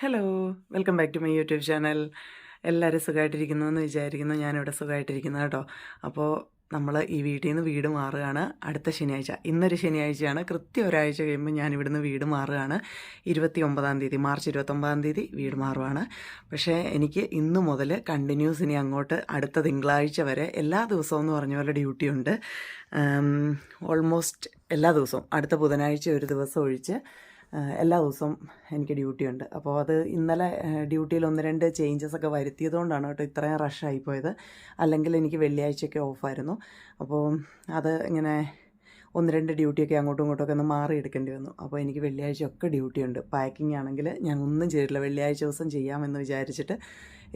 Hello welcome back to my YouTube channel എല്ലാവരും സുഖമായിട്ടിരിക്കുന്നു എന്ന് വിചാരിക്കുന്നു. ഞാനിവിടെ സുഖമായിട്ടിരിക്കുന്നു കേട്ടോ. അപ്പോൾ നമ്മൾ ഈ വീട്ടിൽ നിന്ന് വീട് മാറുകയാണ് അടുത്ത ശനിയാഴ്ച. ഇന്നൊരു ശനിയാഴ്ചയാണ്. കൃത്യം ഒരാഴ്ച കഴിയുമ്പോൾ ഞാൻ ഇവിടുന്ന് വീട് മാറുകയാണ്. ഇരുപത്തി ഒമ്പതാം തീയതി മാർച്ച് ഇരുപത്തൊമ്പതാം തീയതി വീട് മാറുകയാണ് പക്ഷേ എനിക്ക് ഇന്ന് മുതൽ കണ്ടിന്യൂസ് ഇനി അങ്ങോട്ട് അടുത്ത തിങ്കളാഴ്ച വരെ എല്ലാ ദിവസവും എന്ന് പറഞ്ഞ പോലെ ഡ്യൂട്ടി ഉണ്ട്. ഓൾമോസ്റ്റ് എല്ലാ ദിവസവും. അടുത്ത ബുധനാഴ്ച ഒരു ദിവസം ഒഴിച്ച് എല്ലാ ദിവസവും എനിക്ക് ഡ്യൂട്ടി ഉണ്ട് അപ്പോൾ അത് ഇന്നലെ ഡ്യൂട്ടിയിൽ ഒന്ന് രണ്ട് ചേഞ്ചസ് ഒക്കെ വരുത്തിയതുകൊണ്ടാണ് കേട്ടോ ഇത്രയും റഷായി പോയത്. അല്ലെങ്കിൽ എനിക്ക് വെള്ളിയാഴ്ചയൊക്കെ ഓഫായിരുന്നു അപ്പോൾ അത് ഇങ്ങനെ ഒന്ന് രണ്ട് ഡ്യൂട്ടിയൊക്കെ അങ്ങോട്ടും ഇങ്ങോട്ടൊക്കെ ഒന്ന് മാറി എടുക്കേണ്ടി വന്നു. അപ്പോൾ എനിക്ക് വെള്ളിയാഴ്ച ഒക്കെ ഡ്യൂട്ടി ഉണ്ട് പാക്കിംഗ് ആണെങ്കിൽ ഞാൻ ഒന്നും ചെയ്തിട്ടില്ല. വെള്ളിയാഴ്ച ദിവസം ചെയ്യാമെന്ന് വിചാരിച്ചിട്ട്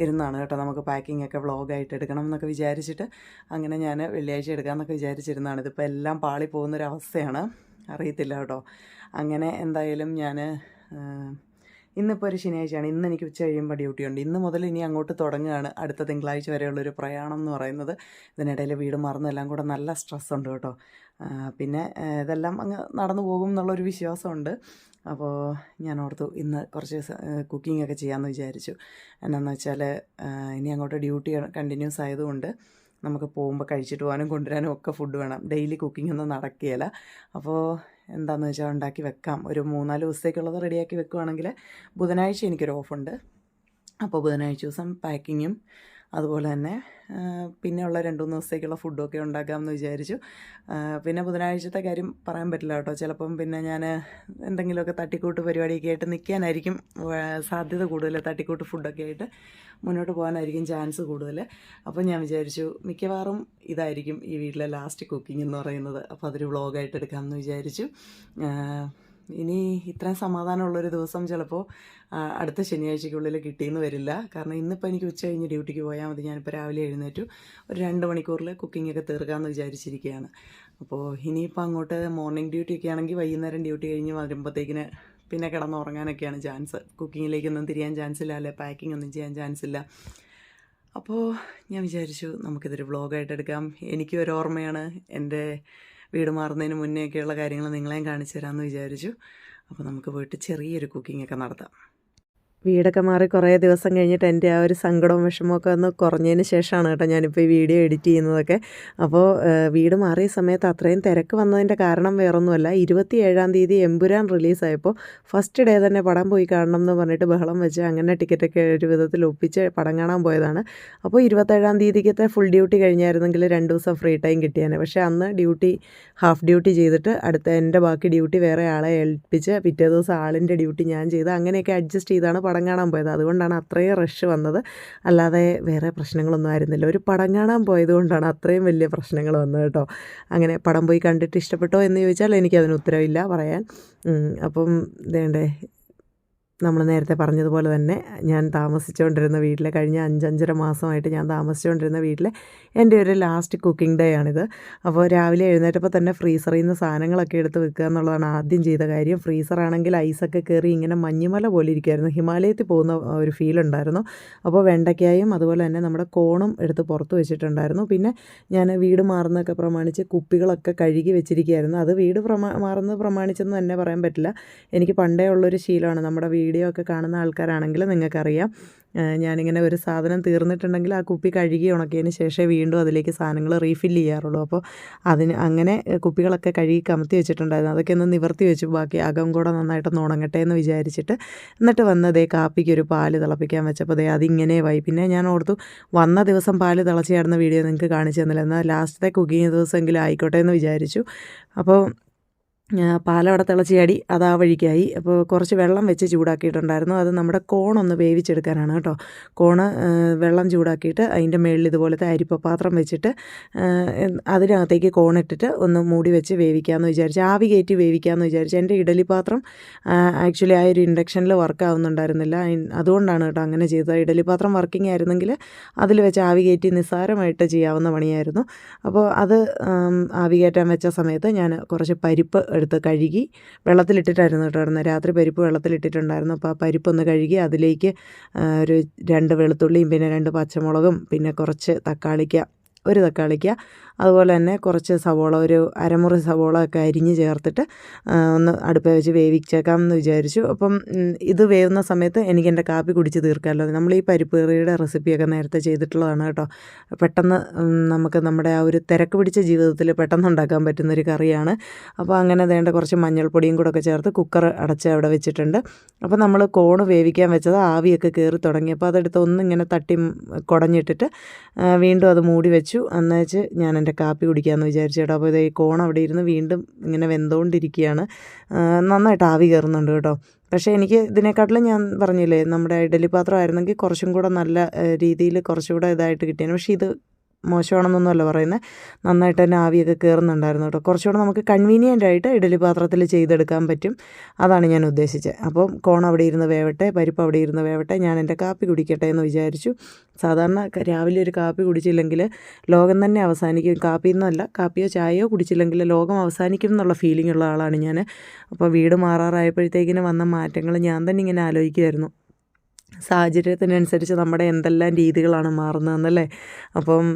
ഇരുന്നാണ് കേട്ടോ നമുക്ക് പാക്കിംഗ് ഒക്കെ വ്ളോഗായിട്ട് എടുക്കണം എന്നൊക്കെ വിചാരിച്ചിട്ട് അങ്ങനെ ഞാൻ വെള്ളിയാഴ്ച എടുക്കാമെന്നൊക്കെ വിചാരിച്ചിരുന്നതാണ്. ഇതിപ്പോൾ എല്ലാം പാളി പോകുന്നൊരവസ്ഥയാണ് അറിയത്തില്ല കേട്ടോ. അങ്ങനെ എന്തായാലും ഞാൻ ഇന്നിപ്പോൾ ഒരു ശനിയാഴ്ചയാണ്. ഇന്ന് എനിക്ക് ഉച്ച കഴിയുമ്പോൾ ഡ്യൂട്ടി ഉണ്ട്. ഇന്ന് മുതൽ ഇനി അങ്ങോട്ട് തുടങ്ങുകയാണ്. അടുത്ത തിങ്കളാഴ്ച വരെയുള്ളൊരു പ്രയാണം എന്ന് പറയുന്നത്. ഇതിനിടയിൽ വീട് മറന്നെല്ലാം കൂടെ നല്ല സ്ട്രെസ് ഉണ്ട് കേട്ടോ. പിന്നെ ഇതെല്ലാം അങ്ങ് നടന്നു പോകും എന്നുള്ളൊരു വിശ്വാസമുണ്ട്. അപ്പോൾ ഞാൻ ഓർത്തു ഇന്ന് കുറച്ച് കുക്കിംഗ് ഒക്കെ ചെയ്യാമെന്ന് വിചാരിച്ചു. എന്നാന്ന് വെച്ചാൽ ഇനി അങ്ങോട്ട് ഡ്യൂട്ടി കണ്ടിന്യൂസ് ആയതുകൊണ്ട് നമുക്ക് പോകുമ്പോൾ കഴിച്ചിട്ട് പോകാനും കൊണ്ടുവരാനും ഒക്കെ ഫുഡ് വേണം. ഡെയിലി കുക്കിംഗ് ഒന്നും നടക്കുകയില്ല. അപ്പോൾ എന്താണെന്ന് വെച്ചാൽ ഉണ്ടാക്കി വെക്കാം. ഒരു മൂന്നാൽ ദിവസത്തേക്കുള്ളത് റെഡിയാക്കി വെക്കുകയാണെങ്കിൽ ബുധനാഴ്ച എനിക്കൊരു ഓഫുണ്ട് അപ്പോൾ ബുധനാഴ്ച ദിവസം പാക്കിങ്ങും അതുപോലെ തന്നെ പിന്നെ ഉള്ള രണ്ട് മൂന്ന് ദിവസത്തേക്കുള്ള ഫുഡൊക്കെ ഉണ്ടാക്കാമെന്ന് വിചാരിച്ചു. പിന്നെ ബുധനാഴ്ചത്തെ കാര്യം പറയാൻ പറ്റില്ല കേട്ടോ. ചിലപ്പം പിന്നെ ഞാൻ എന്തെങ്കിലുമൊക്കെ തട്ടിക്കൂട്ട് പരിപാടിയൊക്കെ ആയിട്ട് നിൽക്കാനായിരിക്കും സാധ്യത കൂടുതൽ തട്ടിക്കൂട്ട് ഫുഡൊക്കെ ആയിട്ട് മുന്നോട്ട് പോകാനായിരിക്കും ചാൻസ് കൂടുതൽ. അപ്പോൾ ഞാൻ വിചാരിച്ചു മിക്കവാറും ഇതായിരിക്കും ഈ വീട്ടിലെ ലാസ്റ്റ് കുക്കിംഗ് എന്ന് പറയുന്നത്. അപ്പോൾ അതൊരു വ്ളോഗായിട്ട് എടുക്കാമെന്ന് വിചാരിച്ചു. ഇനി ഇത്രയും സമാധാനമുള്ളൊരു ദിവസം ചിലപ്പോൾ അടുത്ത ശനിയാഴ്ചയ്ക്കുള്ളിൽ കിട്ടിയെന്ന് വരില്ല. കാരണം ഇന്നിപ്പോൾ എനിക്ക് ഉച്ച കഴിഞ്ഞ് ഡ്യൂട്ടിക്ക് പോയാൽ മതി. ഞാനിപ്പോൾ രാവിലെ എഴുന്നേറ്റു. ഒരു രണ്ട് മണിക്കൂറിൽ കുക്കിങ്ങൊക്കെ തീർക്കാമെന്ന് വിചാരിച്ചിരിക്കുകയാണ് അപ്പോൾ ഇനിയിപ്പോൾ അങ്ങോട്ട് മോർണിംഗ് ഡ്യൂട്ടി ഒക്കെ ആണെങ്കിൽ വൈകുന്നേരം ഡ്യൂട്ടി കഴിഞ്ഞ് വരുമ്പോഴത്തേക്കിന് പിന്നെ കിടന്നുറങ്ങാനൊക്കെയാണ് ചാൻസ് കുക്കിങ്ങിലേക്കൊന്നും തിരിയാൻ ചാൻസ് ഇല്ല. അല്ലെ പാക്കിംഗ് ഒന്നും ചെയ്യാൻ ചാൻസ് ഇല്ല. അപ്പോൾ ഞാൻ വിചാരിച്ചു നമുക്കിതൊരു വ്ളോഗായിട്ട് എടുക്കാം. എനിക്കും ഒരു ഓർമ്മയാണ് എന്റെ വീട് മാറുന്നതിന് മുന്നേയൊക്കെയുള്ള കാര്യങ്ങൾ നിങ്ങളെയും കാണിച്ചു തരാമെന്ന് വിചാരിച്ചു. അപ്പോൾ നമുക്ക് പോയിട്ട് ചെറിയൊരു കുക്കിംഗ് ഒക്കെ നടത്താം. വീടൊക്കെ മാറി കുറേ ദിവസം കഴിഞ്ഞിട്ട് എന്റെ ആ ഒരു സങ്കടവും വിഷമമൊക്കെ ഒന്ന് കുറഞ്ഞതിന് ശേഷമാണ് കേട്ടോ ഞാനിപ്പോൾ ഈ വീഡിയോ എഡിറ്റ് ചെയ്യുന്നതൊക്കെ. അപ്പോൾ വീട് മാറിയ സമയത്ത് അത്രയും തിരക്ക് വന്നതിന്റെ കാരണം വേറൊന്നുമല്ല. ഇരുപത്തി ഏഴാം തീയതി എമ്പുരാൻ റിലീസായപ്പോൾ ഫസ്റ്റ് ഡേ തന്നെ പടം പോയി കാണണം എന്ന് പറഞ്ഞിട്ട് ബഹളം വെച്ച് അങ്ങനെ ടിക്കറ്റൊക്കെ ഒരു വിധത്തിൽ ഒപ്പിച്ച് പടം കാണാൻ പോയതാണ്. അപ്പോൾ ഇരുപത്തേഴാം തീയതിക്കത്തെ ഫുൾ ഡ്യൂട്ടി കഴിഞ്ഞായിരുന്നെങ്കിൽ രണ്ട് ദിവസം ഫ്രീ ടൈം കിട്ടിയാണ് പക്ഷേ അന്ന് ഡ്യൂട്ടി ഹാഫ് ഡ്യൂട്ടി ചെയ്തിട്ട് അടുത്ത എന്റെ ബാക്കി ഡ്യൂട്ടി വേറെ ആളെ ഏൽപ്പിച്ച് പിറ്റേ ദിവസം ആളിന്റെ ഡ്യൂട്ടി ഞാൻ ചെയ്ത് അങ്ങനെയൊക്കെ അഡ്ജസ്റ്റ് ചെയ്താണ് പടം കാണാൻ പോയത്. അതുകൊണ്ടാണ് അത്രയും റഷ് വന്നത്. അല്ലാതെ വേറെ പ്രശ്നങ്ങളൊന്നും ആയിരുന്നില്ല. ഒരു പടം കാണാൻ പോയത് കൊണ്ടാണ് അത്രയും വലിയ പ്രശ്നങ്ങൾ വന്നത് കേട്ടോ. അങ്ങനെ പടം പോയി കണ്ടിട്ട് ഇഷ്ടപ്പെട്ടോ എന്ന് ചോദിച്ചാൽ എനിക്കതിന് ഉത്തരവില്ല പറയാൻ. അപ്പം ഇതേണ്ടേ നമ്മൾ നേരത്തെ പറഞ്ഞതുപോലെ തന്നെ ഞാൻ താമസിച്ചുകൊണ്ടിരുന്ന വീട്ടിലെ കഴിഞ്ഞ അഞ്ചഞ്ചര മാസമായിട്ട് ഞാൻ താമസിച്ചുകൊണ്ടിരുന്ന വീട്ടിലെ എന്റെ ഒരു ലാസ്റ്റ് കുക്കിംഗ് ഡേ ആണിത്. അപ്പോൾ രാവിലെ എഴുന്നേറ്റപ്പോൾ തന്നെ ഫ്രീസറിൽ നിന്ന് സാധനങ്ങളൊക്കെ എടുത്ത് വെക്കുക എന്നുള്ളതാണ് ആദ്യം ചെയ്ത കാര്യം. ഫ്രീസറാണെങ്കിൽ ഐസൊക്കെ കയറി ഇങ്ങനെ മഞ്ഞുമല പോലെ ഇരിക്കുമായിരുന്നു ഹിമാലയത്തിൽ പോകുന്ന ഒരു ഫീൽ ഉണ്ടായിരുന്നു. അപ്പോൾ വെണ്ടയ്ക്കായും അതുപോലെ തന്നെ നമ്മുടെ കോണും എടുത്ത് പുറത്ത് വെച്ചിട്ടുണ്ടായിരുന്നു. പിന്നെ ഞാൻ വീട് മാറുന്നതൊക്കെ പ്രമാണിച്ച് കുപ്പികളൊക്കെ കഴുകി വെച്ചിരിക്കുകയായിരുന്നു അത് വീട് പ്രമാ മാറുന്നത് പ്രമാണിച്ചെന്ന് തന്നെ പറയാൻ പറ്റില്ല. എനിക്ക് പണ്ടേ ഉള്ളൊരു ശീലമാണ് നമ്മുടെ വീഡിയോ ഒക്കെ കാണുന്ന ആൾക്കാരാണെങ്കിൽ നിങ്ങൾക്കറിയാം. ഞാനിങ്ങനെ ഒരു സാധനം തീർന്നിട്ടുണ്ടെങ്കിൽ ആ കുപ്പി കഴുകി ഉണക്കിയതിന് ശേഷമേ വീണ്ടും അതിലേക്ക് സാധനങ്ങൾ റീഫില്ല് ചെയ്യാറുള്ളൂ. അപ്പോൾ അതിന് അങ്ങനെ കുപ്പികളൊക്കെ കഴുകി കമത്തി വെച്ചിട്ടുണ്ടായിരുന്നു. അതൊക്കെ ഒന്ന് നിവർത്തി വെച്ചു. ബാക്കി അകം കൂടെ നന്നായിട്ടൊന്ന് ഉണങ്ങട്ടെ എന്ന് വിചാരിച്ചിട്ട് എന്നിട്ട് വന്ന് ദേ കാപ്പിക്ക് ഒരു പാൽ തിളപ്പിക്കാൻ വെച്ചപ്പോൾ അതേ അതിങ്ങനെ വായി പിന്നെ ഞാൻ ഓർത്തു വന്ന ദിവസം പാൽ തിളച്ച് വീഡിയോ നിങ്ങൾക്ക് കാണിച്ചു തന്നില്ല. എന്നാൽ ലാസ്റ്റത്തെ കുക്കിങ് ദിവസമെങ്കിലും ആയിക്കോട്ടെ എന്ന് വിചാരിച്ചു. അപ്പോൾ പാലവിടെ തിളച്ച് ചാടി അത് ആ വഴിക്കായി. അപ്പോൾ കുറച്ച് വെള്ളം വെച്ച് ചൂടാക്കിയിട്ടുണ്ടായിരുന്നു. അത് നമ്മുടെ കോണൊന്ന് വേവിച്ചെടുക്കാനാണ് കേട്ടോ. കോണ് വെള്ളം ചൂടാക്കിയിട്ട് അതിന്റെ മുകളിൽ ഇതുപോലത്തെ അരിപ്പ പാത്രം വെച്ചിട്ട് അതിനകത്തേക്ക് കോണിട്ടിട്ട് ഒന്ന് മൂടി വെച്ച് വേവിക്കാമെന്ന് വിചാരിച്ചു. ആവി കയറ്റി വേവിക്കാമെന്ന് വിചാരിച്ചു. എന്റെ ഇഡലി പാത്രം ആക്ച്വലി ആ ഒരു ഇൻഡക്ഷനിൽ വർക്ക് ആവുന്നുണ്ടായിരുന്നില്ല. അതുകൊണ്ടാണ് കേട്ടോ അങ്ങനെ ചെയ്തത്. ഇഡലി പാത്രം വർക്കിംഗ് ആയിരുന്നെങ്കിൽ അതിൽ വെച്ച് ആവി കയറ്റി നിസ്സാരമായിട്ട് ചെയ്യാവുന്ന പണിയായിരുന്നു. അപ്പോൾ അത് ആവി കയറ്റാൻ വെച്ച സമയത്ത് ഞാൻ കുറച്ച് പരിപ്പ് എടുത്ത് കഴുകി വെള്ളത്തിലിട്ടിട്ടായിരുന്നു കേട്ടോ രാത്രി പരിപ്പ് വെള്ളത്തിലിട്ടിട്ടുണ്ടായിരുന്നു. അപ്പോൾ ആ പരിപ്പൊന്ന് കഴുകി അതിലേക്ക് ഒരു രണ്ട് വെളുത്തുള്ളിയും പിന്നെ രണ്ട് പച്ചമുളകും പിന്നെ കുറച്ച് തക്കാളിക്ക ഒരു തക്കാളിക്ക അതുപോലെ തന്നെ കുറച്ച് സവോള ഒരു അരമുറി സവോള ഒക്കെ അരിഞ്ഞ് ചേർത്തിട്ട് ഒന്ന് അടുപ്പേ വെച്ച് വേവിച്ചേക്കാം എന്ന് വിചാരിച്ചു. അപ്പം ഇത് വേവുന്ന സമയത്ത് എനിക്ക് എന്റെ കാപ്പി കുടിച്ച് തീർക്കാമല്ലോ. നമ്മൾ ഈ പരിപ്പ് കറിയുടെ റെസിപ്പിയൊക്കെ നേരത്തെ ചെയ്തിട്ടുള്ളതാണ് കേട്ടോ. പെട്ടെന്ന് നമുക്ക് നമ്മുടെ ആ ഒരു തിരക്ക് പിടിച്ച ജീവിതത്തിൽ പെട്ടെന്ന് ഉണ്ടാക്കാൻ പറ്റുന്നൊരു കറിയാണ്. അപ്പോൾ അങ്ങനെ വേണ്ട കുറച്ച് മഞ്ഞൾപ്പൊടിയും കൂടെ ഒക്കെ ചേർത്ത് കുക്കർ അടച്ച് അവിടെ വെച്ചിട്ടുണ്ട്. അപ്പോൾ നമ്മൾ കോണ് വേവിക്കാൻ വെച്ചത് ആവിയൊക്കെ കയറി തുടങ്ങിയപ്പോൾ അതെടുത്ത് ഒന്നിങ്ങനെ തട്ടി ഉം, കുടഞ്ഞിട്ടിട്ട് വീണ്ടും അത് മൂടി വെച്ചു. എന്നുവെച്ച് ഞാൻ എന്റെ കാപ്പി കുടിക്കാമെന്ന് വിചാരിച്ചു കേട്ടോ. അപ്പോൾ ഈ കോൺ അവിടെ ഇരുന്ന് വീണ്ടും ഇങ്ങനെ വെന്തുകൊണ്ടിരിക്കുകയാണ് നന്നായിട്ട് ആവി കയറുന്നുണ്ട് കേട്ടോ. പക്ഷേ എനിക്ക് ഇതിനെക്കാട്ടിലും ഞാൻ പറഞ്ഞില്ലേ നമ്മുടെ ഇഡലി പാത്രമായിരുന്നെങ്കിൽ കുറച്ചും കൂടെ നല്ല രീതിയിൽ കുറച്ചും കൂടെ ഇതായിട്ട് കിട്ടിയാണ് പക്ഷേ ഇത് മോശമാണെന്നൊന്നുമല്ല പറയുന്നത്. നന്നായിട്ട് തന്നെ ആവിയൊക്കെ കയറുന്നുണ്ടായിരുന്നു കേട്ടോ. കുറച്ചുകൂടെ നമുക്ക് കൺവീനിയന്റ് ആയിട്ട് ഇഡലി പാത്രത്തിൽ ചെയ്തെടുക്കാൻ പറ്റും. അതാണ് ഞാൻ ഉദ്ദേശിച്ചത്. അപ്പോൾ കോൺ അവിടെ ഇരുന്ന് വേവട്ടെ പരിപ്പ് അവിടെ ഇരുന്ന് വേവട്ടെ ഞാൻ എന്റെ കാപ്പി കുടിക്കട്ടെ എന്ന് വിചാരിച്ചു. സാധാരണ രാവിലെ ഒരു കാപ്പി കുടിച്ചില്ലെങ്കിൽ ലോകം തന്നെ അവസാനിക്കും. കാപ്പി എന്നല്ല കാപ്പിയോ ചായയോ കുടിച്ചില്ലെങ്കിൽ ലോകം അവസാനിക്കും എന്നുള്ള ഫീലിംഗ് ഉള്ള ആളാണ് ഞാൻ. അപ്പോൾ വീട് മാറാറായപ്പോഴത്തേക്കിന് വന്ന മാറ്റങ്ങൾ ഞാൻ തന്നെ ഇങ്ങനെ ആലോചിക്കുമായിരുന്നു സാഹചര്യത്തിനനുസരിച്ച് നമ്മുടെ എന്തെല്ലാം രീതികളാണ് മാറുന്നതെന്നല്ലേ? അപ്പം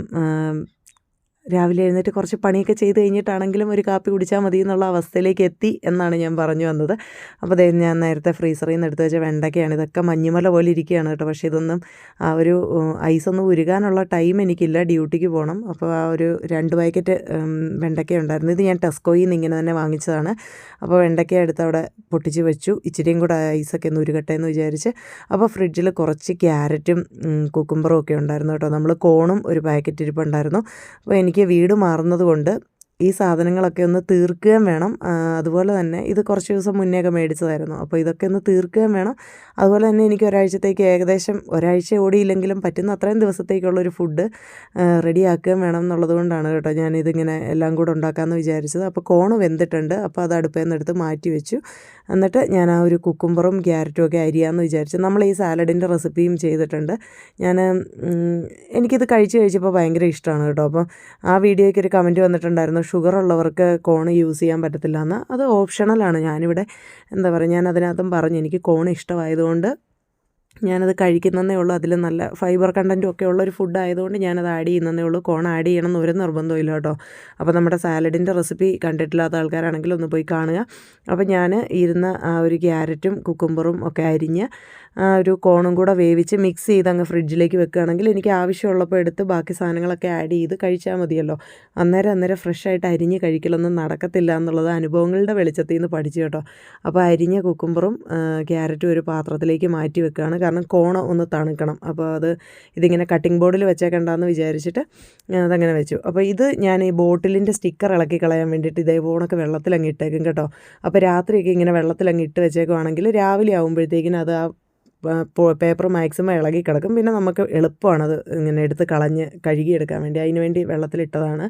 രാവിലെ എഴുന്നേറ്റ് കുറച്ച് പണിയൊക്കെ ചെയ്ത് കഴിഞ്ഞിട്ടാണെങ്കിലും ഒരു കാപ്പി കുടിച്ചാൽ മതി എന്നുള്ള അവസ്ഥയിലേക്ക് എത്തി എന്നാണ് ഞാൻ പറഞ്ഞു വന്നത്. അപ്പോൾ അതായത് ഞാൻ നേരത്തെ ഫ്രീസറിൽ നിന്ന് എടുത്ത് വെച്ച വെണ്ടയ്ക്കയാണ്. ഇതൊക്കെ മഞ്ഞുമല പോലെ ഇരിക്കുകയാണ് കേട്ടോ. പക്ഷേ ഇതൊന്നും ആ ഒരു ഐസൊന്നും ഉരുകാനുള്ള ടൈം എനിക്കില്ല. ഡ്യൂട്ടിക്ക് പോകണം. അപ്പോൾ ആ ഒരു രണ്ട് പാക്കറ്റ് വെണ്ടയ്ക്ക ഉണ്ടായിരുന്നു. ഇത് ഞാൻ ടെസ്കോയിൽ നിന്ന് ഇങ്ങനെ തന്നെ വാങ്ങിച്ചതാണ്. അപ്പോൾ വെണ്ടയ്ക്ക എടുത്ത് അവിടെ പൊട്ടിച്ച് വെച്ചു. ഇച്ചിരിയും കൂടെ ഐസൊക്കെ ഒന്ന് ഉരുകട്ടെ എന്ന് വിചാരിച്ച്. അപ്പോൾ ഫ്രിഡ്ജിൽ കുറച്ച് ക്യാരറ്റും കുക്കുംബറും ഒക്കെ ഉണ്ടായിരുന്നു കേട്ടോ. നമ്മൾ കോണും ഒരു പാക്കറ്റ് ഇരിപ്പുണ്ടായിരുന്നു. അപ്പോൾ എനിക്ക് വീട് മാറുന്നത് കൊണ്ട് ഈ സാധനങ്ങളൊക്കെ ഒന്ന് തീർക്കുകയും വേണം. അതുപോലെ തന്നെ ഇത് കുറച്ച് ദിവസം മുന്നേ ഒക്കെ മേടിച്ചതായിരുന്നു. അപ്പോൾ ഇതൊക്കെ ഒന്ന് തീർക്കുകയും വേണം. അതുപോലെ തന്നെ എനിക്ക് ഒരാഴ്ചത്തേക്ക് ഏകദേശം ഒരാഴ്ച ഓടിയില്ലെങ്കിലും പറ്റുന്ന അത്രയും ദിവസത്തേക്കുള്ളൊരു ഫുഡ് റെഡിയാക്കുകയും വേണം എന്നുള്ളത് കൊണ്ടാണ് കേട്ടോ ഞാനിതിങ്ങനെ എല്ലാം കൂടെ ഉണ്ടാക്കാമെന്ന് വിചാരിച്ചത്. അപ്പോൾ കോണ് വെന്തിട്ടുണ്ട്. അപ്പോൾ അത് അടുപ്പിൽ നിന്ന് മാറ്റി വെച്ചു. എന്നിട്ട് ഞാൻ ആ ഒരു കുക്കുംബറും ക്യാരറ്റും ഒക്കെ അരിയാന്ന് വിചാരിച്ച് നമ്മൾ ഈ സാലഡിന്റെ റെസിപ്പിയും ചെയ്തിട്ടുണ്ട്. ഞാൻ എനിക്കിത് കഴിച്ച് കഴിച്ചപ്പോൾ ഭയങ്കര ഇഷ്ടമാണ് കേട്ടോ. അപ്പം ആ വീഡിയോയ്ക്ക് ഒരു കമന്റ് വന്നിട്ടുണ്ടായിരുന്നു ഷുഗർ ഉള്ളവർക്ക് കോൺ യൂസ് ചെയ്യാൻ പറ്റത്തില്ല എന്ന്. അത് ഓപ്ഷണലാണ് ഞാനിവിടെ എന്താ പറയുക ഞാൻ അതിനകത്തും പറഞ്ഞു എനിക്ക് കോൺ ഇഷ്ടമായതുകൊണ്ട് ഞാനത് കഴിക്കുന്നതേ ഉള്ളൂ. അതിൽ നല്ല ഫൈബർ കണ്ടന്റും ഒക്കെ ഉള്ളൊരു ഫുഡ് ആയതുകൊണ്ട് ഞാനത് ആഡ് ചെയ്യുന്നതേ ഉള്ളൂ. കോൺ ആഡ് ചെയ്യണം എന്ന് ഒരു നിർബന്ധമില്ല കേട്ടോ. അപ്പോൾ നമ്മുടെ സാലഡിന്റെ റെസിപ്പി കണ്ടിട്ടില്ലാത്ത ആൾക്കാരാണെങ്കിൽ ഒന്ന് പോയി കാണുക. അപ്പോൾ ഞാൻ ഇരുന്ന ആ ഒരു ക്യാരറ്റും കുക്കുംബറും ഒക്കെ അരിഞ്ഞ് ആ ഒരു കോണും കൂടെ വേവിച്ച് മിക്സ് ചെയ്ത് അങ്ങ് ഫ്രിഡ്ജിലേക്ക് വെക്കുകയാണെങ്കിൽ എനിക്ക് ആവശ്യമുള്ളപ്പോൾ എടുത്ത് ബാക്കി സാധനങ്ങളൊക്കെ ആഡ് ചെയ്ത് കഴിച്ചാൽ മതിയല്ലോ. അന്നേരം അന്നേരം ഫ്രഷായിട്ട് അരിഞ്ഞ് കഴിക്കലൊന്നും നടക്കത്തില്ല എന്നുള്ളത് അനുഭവങ്ങളുടെ വെളിച്ചത്തിൽ നിന്ന് പഠിച്ചു കേട്ടോ. അപ്പോൾ അരിഞ്ഞ കുക്കുംബറും ക്യാരറ്റും ഒരു പാത്രത്തിലേക്ക് മാറ്റി വെക്കുകയാണ്. കാരണം കോണ ഒന്ന് തണുക്കണം. അപ്പോൾ അത് ഇതിങ്ങനെ കട്ടിംഗ് ബോർഡിൽ വെച്ചേക്കണ്ടെന്ന് വിചാരിച്ചിട്ട് അതങ്ങനെ വെച്ചു. അപ്പോൾ ഇത് ഞാൻ ഈ ബോട്ടിലിന്റെ സ്റ്റിക്കർ ഇളക്കി കളയാൻ വേണ്ടിയിട്ട് ഇതേ വെള്ളത്തിൽ അങ്ങ് ഇട്ടേക്കും കേട്ടോ. അപ്പോൾ രാത്രിയൊക്കെ ഇങ്ങനെ വെള്ളത്തിൽ അങ്ങ് ഇട്ട് വെച്ചേക്കുവാണെങ്കിൽ രാവിലെ ആകുമ്പോഴത്തേക്കിനും അത് ആ പേപ്പർ മാക്സിമം ഇളകി കിടക്കും. പിന്നെ നമുക്ക് എളുപ്പമാണത് ഇങ്ങനെ എടുത്ത് കളഞ്ഞ് കഴുകിയെടുക്കാൻ വേണ്ടി. അതിന് വേണ്ടി വെള്ളത്തിലിട്ടതാണ്.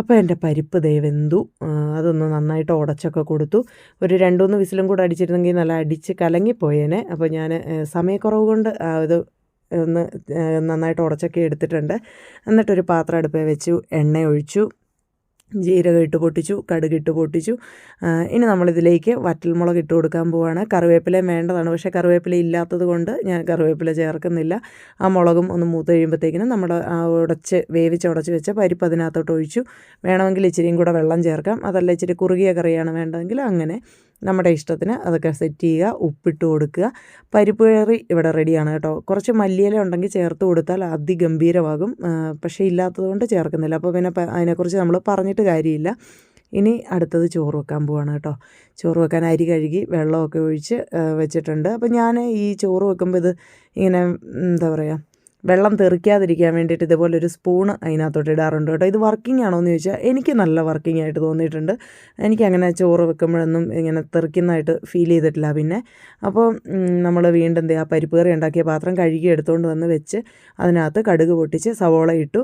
അപ്പോൾ എന്റെ പരിപ്പ് ദയവെന്തു അതൊന്ന് നന്നായിട്ട് ഉടച്ചൊക്കെ കൊടുത്തു. ഒരു രണ്ടുമൂന്ന് വിസിലും കൂടെ അടിച്ചിരുന്നെങ്കിൽ നല്ല അടിച്ച് കലങ്ങിപ്പോയേനെ. അപ്പോൾ ഞാൻ സമയക്കുറവ് കൊണ്ട് ഇത് ഒന്ന് നന്നായിട്ട് ഉടച്ചൊക്കെ എടുത്തിട്ടുണ്ട്. എന്നിട്ടൊരു പാത്രം അടുപ്പേ വെച്ചു എണ്ണ ഒഴിച്ചു ജീരകം ഇട്ട് പൊട്ടിച്ചു കടുക് ഇട്ട് പൊട്ടിച്ചു. ഇനി നമ്മളിതിലേക്ക് വറ്റൽമുളക് ഇട്ട് കൊടുക്കാൻ പോവാണ്. കറിവേപ്പില വേണ്ടതാണ് പക്ഷേ കറിവേപ്പില ഇല്ലാത്തത് കൊണ്ട് ഞാൻ കറിവേപ്പില ചേർക്കുന്നില്ല. ആ മുളകും ഒന്ന് മൂത്ത് കഴിയുമ്പോഴത്തേക്കിനും നമ്മുടെ ഉടച്ച് വേവിച്ച് ഉടച്ച് വെച്ച പരിപ്പ് അതിനകത്തോട്ട് ഒഴിച്ചു. വേണമെങ്കിൽ ഇച്ചിരിയും കൂടെ വെള്ളം ചേർക്കാം. അതല്ല ഇച്ചിരി കുറുകിയ കറിയാണ് വേണ്ടതെങ്കിൽ അങ്ങനെ. നമ്മുടെ ഇഷ്ടത്തിന് അതൊക്കെ സെറ്റ് ചെയ്യുക ഉപ്പിട്ട് കൊടുക്കുക. പരിപ്പ് കയറി ഇവിടെ റെഡിയാണ് കേട്ടോ. കുറച്ച് മല്ലിയില ഉണ്ടെങ്കിൽ ചേർത്ത് കൊടുത്താൽ അതിഗംഭീരമാകും. പക്ഷേ ഇല്ലാത്തതുകൊണ്ട് ചേർക്കുന്നില്ല. അപ്പോൾ പിന്നെ അതിനെക്കുറിച്ച് നമ്മൾ പറഞ്ഞിട്ട് കാര്യമില്ല. ഇനി അടുത്തത് ചോറ് വെക്കാൻ പോവാണ് കേട്ടോ. ചോറ് വെക്കാൻ അരി കഴുകി വെള്ളമൊക്കെ ഒഴിച്ച് വെച്ചിട്ടുണ്ട്. അപ്പോൾ ഞാൻ ഈ ചോറ് വെക്കുമ്പോൾ ഇത് ഇങ്ങനെ എന്താ പറയുക വെള്ളം തെറിക്കാതിരിക്കാൻ വേണ്ടിയിട്ട് ഇതുപോലെ ഒരു സ്പൂണ് അതിനകത്തോട്ട് ഇടാറുണ്ട് കേട്ടോ. ഇത് വർക്കിംഗ് ആണോ എന്ന് ചോദിച്ചാൽ എനിക്ക് നല്ല വർക്കിംഗ് ആയിട്ട് തോന്നിയിട്ടുണ്ട്. എനിക്ക് അങ്ങനെ ചോറ് വെക്കുമ്പോഴൊന്നും ഇങ്ങനെ തെറിക്കുന്നതായിട്ട് ഫീൽ ചെയ്തിട്ടില്ല പിന്നെ. അപ്പോൾ നമ്മൾ വീണ്ടും ചെയ്യുക പരിപ്പ് കറി ഉണ്ടാക്കിയ പാത്രം കഴുകി എടുത്തുകൊണ്ട് വന്ന് വെച്ച് അതിനകത്ത് കടുക് പൊട്ടിച്ച് സവോള ഇട്ടു.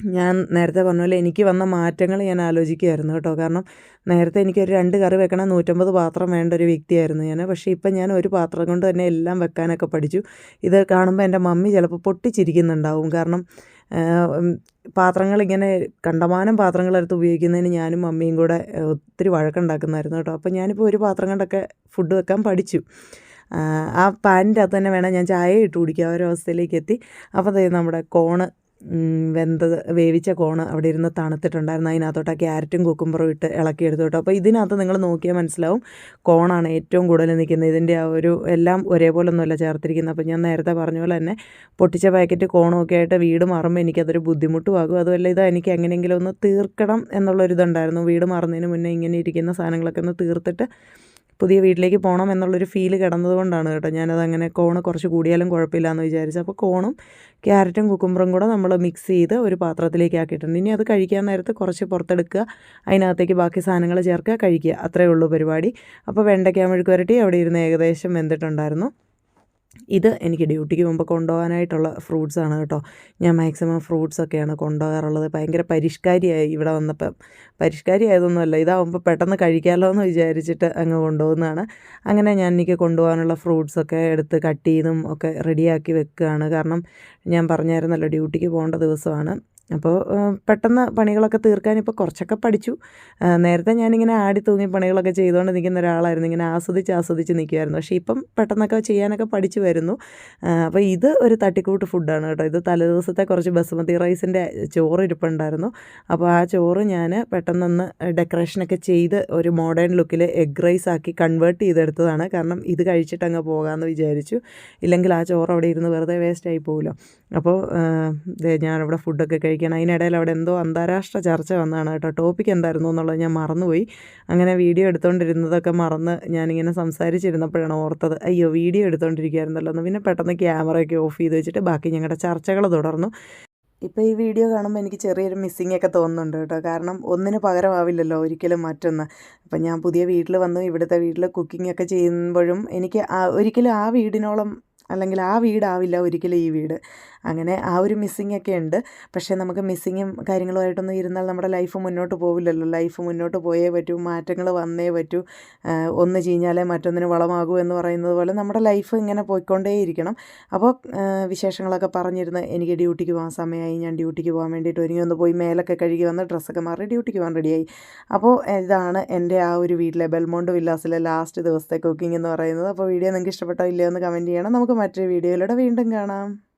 ഞാൻ നേരത്തെ പറഞ്ഞ പോലെ എനിക്ക് വന്ന മാറ്റങ്ങൾ ഞാൻ ആലോചിക്കുമായിരുന്നു കേട്ടോ. കാരണം നേരത്തെ എനിക്കൊരു രണ്ട് കറി വെക്കണം നൂറ്റമ്പത് പാത്രം വേണ്ട ഒരു വ്യക്തിയായിരുന്നു ഞാൻ. പക്ഷേ ഇപ്പം ഞാൻ ഒരു പാത്രം കൊണ്ട് തന്നെ എല്ലാം വെക്കാനൊക്കെ പഠിച്ചു. ഇത് കാണുമ്പോൾ എന്റെ മമ്മി ചിലപ്പോൾ പൊട്ടിച്ചിരിക്കുന്നുണ്ടാവും. കാരണം പാത്രങ്ങൾ ഇങ്ങനെ കണ്ടമാനം പാത്രങ്ങളെടുത്ത് ഉപയോഗിക്കുന്നതിന് ഞാനും മമ്മിയും കൂടെ ഒത്തിരി വഴക്കുണ്ടാക്കുന്നായിരുന്നു കേട്ടോ. അപ്പോൾ ഞാനിപ്പോൾ ഒരു പാത്രം കൊണ്ടൊക്കെ ഫുഡ് വെക്കാൻ പഠിച്ചു. ആ, പാനിന്റെ അകത്ത് തന്നെ വേണം ഞാൻ ചായ ഇട്ട് കുടിക്കുക ആ ഒരു അവസ്ഥയിലേക്ക് എത്തി. അപ്പോൾ നമ്മുടെ കോണ് വെന്തത് വേവിച്ച കോണ് അവിടെ ഇരുന്ന് തണുത്തിട്ടുണ്ടായിരുന്നു. അതിനകത്തോട്ട് ആ ക്യാരറ്റും കുക്കുംബറും ഇട്ട് ഇളക്കിയെടുത്തു കേട്ടോ. അപ്പോൾ ഇതിനകത്ത് നിങ്ങൾ നോക്കിയാൽ മനസ്സിലാവും കോണാണ് ഏറ്റവും കൂടുതൽ നിൽക്കുന്നത്. ഇതിന്റെ ആ ഒരു എല്ലാം ഒരേപോലൊന്നുമല്ല ചേർത്തിരിക്കുന്നത്. അപ്പോൾ ഞാൻ നേരത്തെ പറഞ്ഞ പോലെ തന്നെ പൊട്ടിച്ച പാക്കറ്റ് കോണൊക്കെ ആയിട്ട് വീട് മാറുമ്പോൾ എനിക്കതൊരു ബുദ്ധിമുട്ടുമാകും അതുമല്ല ഇത് എനിക്ക് എങ്ങനെയെങ്കിലും ഒന്ന് തീർക്കണം എന്നുള്ളൊരിതുണ്ടായിരുന്നു. വീട് മാറുന്നതിന് മുന്നേ ഇങ്ങനെ ഇരിക്കുന്ന സാധനങ്ങളൊക്കെ ഒന്ന് തീർത്തിട്ട് പുതിയ വീട്ടിലേക്ക് പോകണം എന്നുള്ളൊരു ഫീൽ കിടന്നതുകൊണ്ടാണ് കേട്ടോ. ഞാനത് അങ്ങനെ കോണ് കുറച്ച് കൂടിയാലും കുഴപ്പമില്ല എന്ന് വിചാരിച്ചു അപ്പോൾ കോണും ക്യാരറ്റും കുക്കുംബറും കൂടെ നമ്മൾ മിക്സ് ചെയ്ത് ഒരു പാത്രത്തിലേക്ക് ആക്കിയിട്ടുണ്ട്. ഇനി അത് കഴിക്കാൻ നേരത്ത് കുറച്ച് പുറത്തെടുക്കുക. അതിനകത്തേക്ക് ബാക്കി സാധനങ്ങൾ ചേർക്കുക. കഴിക്കുക. അത്രയേ ഉള്ളൂ പരിപാടി. അപ്പോൾ വെണ്ടയ്ക്ക വരട്ടി അവിടെ ഇരുന്ന് ഏകദേശം വെന്തിട്ടുണ്ടായിരുന്നു. ഇത് എനിക്ക് ഡ്യൂട്ടിക്ക് മുമ്പ് കൊണ്ടുപോകാനായിട്ടുള്ള ഫ്രൂട്ട്സാണ് കേട്ടോ. ഞാൻ മാക്സിമം ഫ്രൂട്ട്സൊക്കെയാണ് കൊണ്ടുപോകാറുള്ളത്. ഭയങ്കര പരിഷ്കാരിയായി ഇവിടെ വന്നപ്പം. പരിഷ്കാരി ആയതൊന്നുമല്ല ഇതാവുമ്പോൾ പെട്ടെന്ന് കഴിക്കാമല്ലോ എന്ന് വിചാരിച്ചിട്ട് അങ്ങ് കൊണ്ടുപോകുന്നതാണ്. അങ്ങനെ ഞാൻ എനിക്ക് കൊണ്ടുപോകാനുള്ള ഫ്രൂട്ട്സൊക്കെ എടുത്ത് കട്ട് ചെയ്തും ഒക്കെ റെഡിയാക്കി വെക്കുകയാണ്. കാരണം ഞാൻ പറഞ്ഞായിരുന്നല്ലോ ഡ്യൂട്ടിക്ക് പോകേണ്ട ദിവസമാണ്. അപ്പോൾ പെട്ടെന്ന് പണികളൊക്കെ തീർക്കാൻ ഇപ്പോൾ കുറച്ചൊക്കെ പഠിച്ചു. നേരത്തെ ഞാനിങ്ങനെ ആടി തൂങ്ങി പണികളൊക്കെ ചെയ്തുകൊണ്ട് നിൽക്കുന്ന ഒരാളായിരുന്നു. ഇങ്ങനെ ആസ്വദിച്ച് ആസ്വദിച്ച് നിൽക്കുമായിരുന്നു പക്ഷേ ഇപ്പം പെട്ടെന്നൊക്കെ ചെയ്യാനൊക്കെ പഠിച്ചു വരുന്നു. അപ്പോൾ ഇത് ഒരു തട്ടിക്കൂട്ട് ഫുഡാണ് കേട്ടോ. ഇത് തലേദിവസത്തെ കുറച്ച് ബസുമതി റൈസിന്റെ ചോറ് ഇരിപ്പുണ്ടായിരുന്നു അപ്പോൾ ആ ചോറ് ഞാൻ പെട്ടെന്നൊന്ന് ഡെക്കറേഷനൊക്കെ ചെയ്ത് ഒരു മോഡേൺ ലുക്കിൽ എഗ് റൈസ് ആക്കി കൺവേർട്ട് ചെയ്തെടുത്തതാണ്. കാരണം ഇത് കഴിച്ചിട്ട് അങ്ങ് പോകാമെന്ന് വിചാരിച്ചു. ഇല്ലെങ്കിൽ ആ ചോറ് അവിടെ ഇരുന്ന് വെറുതെ വേസ്റ്റ് ആയി പോകുമല്ലോ അപ്പോൾ ഞാനിവിടെ ഫുഡൊക്കെ കഴിക്കണം അതിനിടയിൽ അവിടെ എന്തോ അന്താരാഷ്ട്ര ചർച്ച വന്നതാണ് കേട്ടോ. ടോപ്പിക് എന്തായിരുന്നു എന്നുള്ളത് ഞാൻ മറന്നുപോയി. അങ്ങനെ വീഡിയോ എടുത്തുകൊണ്ടിരുന്നതൊക്കെ മറന്ന് ഞാനിങ്ങനെ സംസാരിച്ചിരുന്നപ്പോഴാണ് ഓർത്തത് അയ്യോ വീഡിയോ എടുത്തുകൊണ്ടിരിക്കുകയായിരുന്നല്ലോ എന്ന്. പിന്നെ പെട്ടെന്ന് ക്യാമറയൊക്കെ ഓഫ് ചെയ്ത് വെച്ചിട്ട് ബാക്കി ഞങ്ങളുടെ ചർച്ചകൾ തുടർന്നു. ഇപ്പോൾ ഈ വീഡിയോ കാണുമ്പോൾ എനിക്ക് ചെറിയൊരു മിസ്സിംഗ് ഒക്കെ തോന്നുന്നുണ്ട് കേട്ടോ. കാരണം ഒന്നിന് പകരമാവില്ലല്ലോ ഒരിക്കലും മറ്റൊന്ന്. അപ്പം ഞാൻ പുതിയ വീട്ടിൽ വന്നു. ഇവിടുത്തെ വീട്ടിൽ കുക്കിംഗ് ഒക്കെ ചെയ്യുമ്പോഴും എനിക്ക് ഒരിക്കലും ആ വീടിനോളം അല്ലെങ്കിൽ ആ വീടാവില്ല ഒരിക്കലും ഈ വീട്. അങ്ങനെ ആ ഒരു മിസ്സിംഗ് ഒക്കെ ഉണ്ട്. പക്ഷേ നമുക്ക് മിസ്സിങ്ങും കാര്യങ്ങളുമായിട്ടൊന്നും ഇരുന്നാൽ നമ്മുടെ ലൈഫ് മുന്നോട്ട് പോവില്ലല്ലോ. ലൈഫ് മുന്നോട്ട് പോയേ പറ്റൂ മാറ്റങ്ങൾ വന്നേ പറ്റൂ. ഒന്ന് ചീഞ്ഞാലേ മറ്റൊന്നിന് വളമാകൂ എന്ന് പറയുന്നത് പോലെ നമ്മുടെ ലൈഫ് ഇങ്ങനെ പോയിക്കൊണ്ടേയിരിക്കണം. അപ്പോൾ വിശേഷങ്ങളൊക്കെ പറഞ്ഞിരുന്ന് എനിക്ക് ഡ്യൂട്ടിക്ക് പോകാൻ സമയമായി. ഞാൻ ഡ്യൂട്ടിക്ക് പോകാൻ വേണ്ടിയിട്ട് ഒരുങ്ങി ഒന്ന് പോയി മേലൊക്കെ കഴുകി വന്ന് ഡ്രസ്സൊക്കെ മാറി ഡ്യൂട്ടിക്ക് പോകാൻ റെഡിയായി അപ്പോൾ ഇതാണ് എന്റെ ആ ഒരു വീട്ടിലെ ബെൽമോണ്ട് വില്ലാസിലെ ലാസ്റ്റ് ദിവസത്തെ കുക്കിംഗ് എന്ന് പറയുന്നത്. അപ്പോൾ വീഡിയോ നിങ്ങൾക്ക് ഇഷ്ടപ്പെട്ടോ ഇല്ലയോ എന്ന് കമന്റ് ചെയ്യണം. നമുക്ക് മറ്റൊരു വീഡിയോയിലൂടെ വീണ്ടും കാണാം.